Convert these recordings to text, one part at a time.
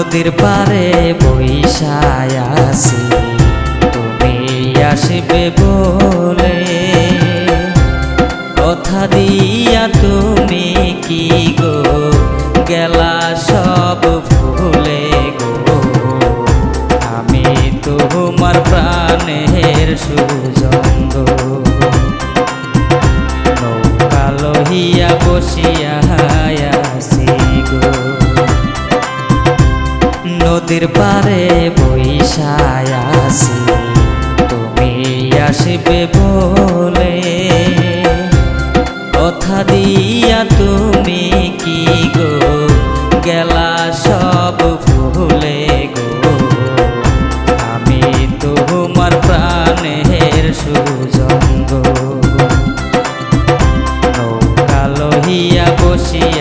নদীর পারে বৈশায় আসি। তুমি আসবে বলে কথা দিয়া তুমি কি গো? গেলা সব ভুলে গো। আমি তোমার প্রাণের সুজঙ্গ। নদীর পারে বৈশায় আসি। তুমি আসবে বলে কথা দিয়া তুমি কি গো? গেলা সব ভুলে গো। আমি তোমার প্রাণের সুজঙ্গ। নৌকা লহিয়া বসিয়া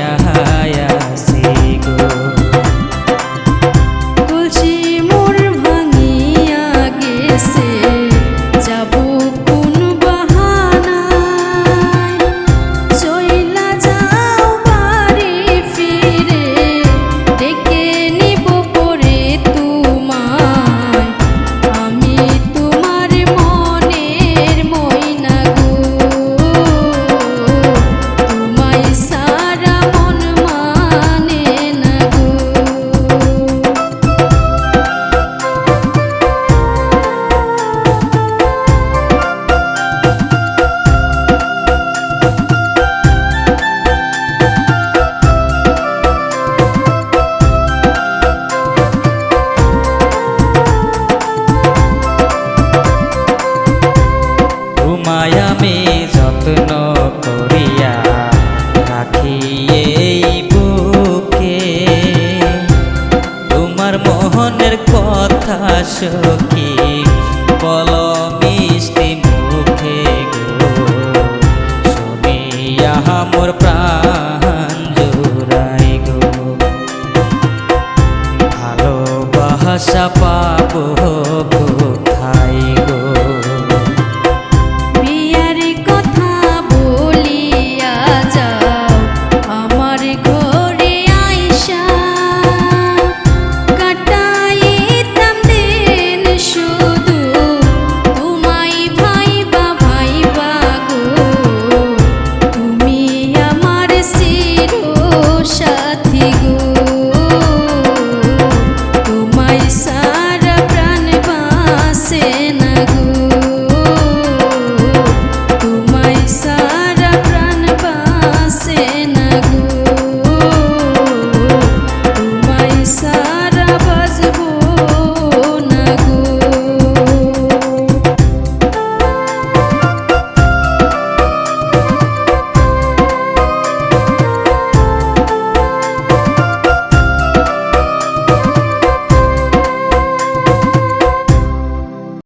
কথা